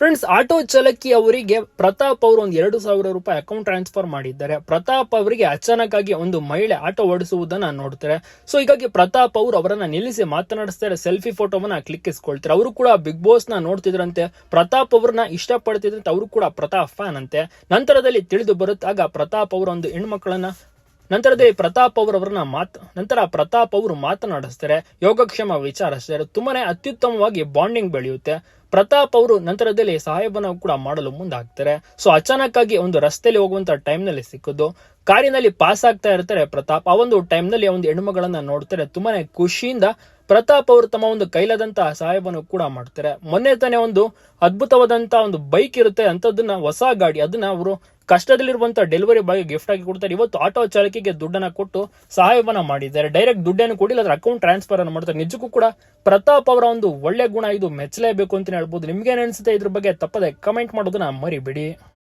Friends auto ಚಾಲಕಿ ಅವರಿಗೆ ಪ್ರತಾಪ್ ಅವರು ಒಂದು ಎರಡು ಸಾವಿರ ರೂಪಾಯಿ ಅಕೌಂಟ್ ಟ್ರಾನ್ಸ್ಫರ್ ಮಾಡಿದ್ದಾರೆ. ಪ್ರತಾಪ್ ಅವರಿಗೆ ಅಚಾನಕ್ ಆಗಿ ಒಂದು ಮಹಿಳೆ ಆಟೋ ಓಡಿಸುವುದನ್ನ ನೋಡ್ತಾರೆ. ಸೊ ಹೀಗಾಗಿ ಪ್ರತಾಪ್ ಅವರು ಅವರನ್ನ ನಿಲ್ಲಿಸಿ ಮಾತನಾಡಿಸ್ತಾರೆ ಸೆಲ್ಫಿ ಫೋಟೋವನ್ನ ಕ್ಲಿಕ್ಕಿಸ್ಕೊಳ್ತಾರೆ. ಅವರು ಕೂಡ ಬಿಗ್ ಬಾಸ್ನ ನೋಡ್ತಿದ್ರಂತೆ. ಪ್ರತಾಪ್ ಅವ್ರನ್ನ ಇಷ್ಟಪಡ್ತಿದ್ರಂತೆ, ಅವರು ಕೂಡ ಪ್ರತಾಪ್ ಫ್ಯಾನ್ ಅಂತೆ. ನಂತರದಲ್ಲಿ ತಿಳಿದು ಬರುತ್ತಾಗ ಪ್ರತಾಪ್ ಅವರು ಒಂದು ಹೆಣ್ಮಕ್ಳನ್ನ ನಂತರದಲ್ಲಿ ಪ್ರತಾಪ್ ಅವರವರನ್ನ ಮಾತ್, ನಂತರ ಪ್ರತಾಪ್ ಅವರು ಮಾತನಾಡಿಸ್ತಾರೆ ಯೋಗಕ್ಷೇಮ ವಿಚಾರಿಸ್ತಾರೆ ತುಂಬಾನೇ ಅತ್ಯುತ್ತಮವಾಗಿ ಬಾಂಡಿಂಗ್ ಬೆಳೆಯುತ್ತೆ. ಪ್ರತಾಪ್ ಅವರು ನಂತರದಲ್ಲಿ ಸಹಾಯವನ್ನು ಕೂಡ ಮಾಡಲು ಮುಂದಾಗ್ತಾರೆ. ಸೊ ಅಚಾನಕ್ ಆಗಿ ಒಂದು ರಸ್ತೆಯಲ್ಲಿ ಹೋಗುವಂತ ಟೈಮ್ನಲ್ಲಿ ಸಿಕ್ಕಿದ್ದು, ಕಾರಿನಲ್ಲಿ ಪಾಸ್ ಆಗ್ತಾ ಇರ್ತಾರೆ ಪ್ರತಾಪ್. ಆ ಒಂದು ಟೈಮ್ನಲ್ಲಿ ಒಂದು ಹೆಣ್ಮಗಳನ್ನ ನೋಡ್ತಾರೆ, ತುಂಬಾನೇ ಖುಷಿಯಿಂದ ಪ್ರತಾಪ್ ಅವರು ತಮ್ಮ ಒಂದು ಕೈಲಾದಂತಹ ಸಹಾಯವನ್ನು ಕೂಡ ಮಾಡ್ತಾರೆ. ಮೊನ್ನೆ ತಾನೇ ಒಂದು ಅದ್ಭುತವಾದಂತಹ ಒಂದು ಬೈಕ್ ಇರುತ್ತೆ ಅಂತದನ್ನ ಹೊಸ ಗಾಡಿ, ಅದನ್ನ ಅವರು ಕಷ್ಟದಲ್ಲಿರುವಂತ ಡೆಲಿವರಿ ಬಾಯ್ ಗಿಫ್ಟ್ ಆಗಿ ಕೊಡ್ತಾರೆ. ಇವತ್ತು ಆಟೋ ಚಾಲಕಿಗೆ ದುಡ್ಡನ್ನ ಕೊಟ್ಟು ಸಹಾಯವನ್ನ ಮಾಡಿದ್ದಾರೆ. ಡೈರೆಕ್ಟ್ ದುಡ್ಡನ್ನು ಕೊಡಿಲ್ಲ ಅದ್ರ ಅಕೌಂಟ್ ಟ್ರಾನ್ಸ್ಫರ್ ಅನ್ನು ಮಾಡ್ತಾರೆ. ನಿಜಕ್ಕೂ ಕೂಡ ಪ್ರತಾಪ್ ಅವರ ಒಂದು ಒಳ್ಳೆ ಗುಣ ಇದು ಮೆಚ್ಚಲೇಬೇಕು ಅಂತ ಹೇಳ್ಬೋದು. ನಿಮ್ಗೆ ಅನ್ಸುತ್ತೆ ಇದ್ರ ಬಗ್ಗೆ ತಪ್ಪದೆ ಕಮೆಂಟ್ ಮಾಡೋದನ್ನ ಮರಿಬೇಡಿ.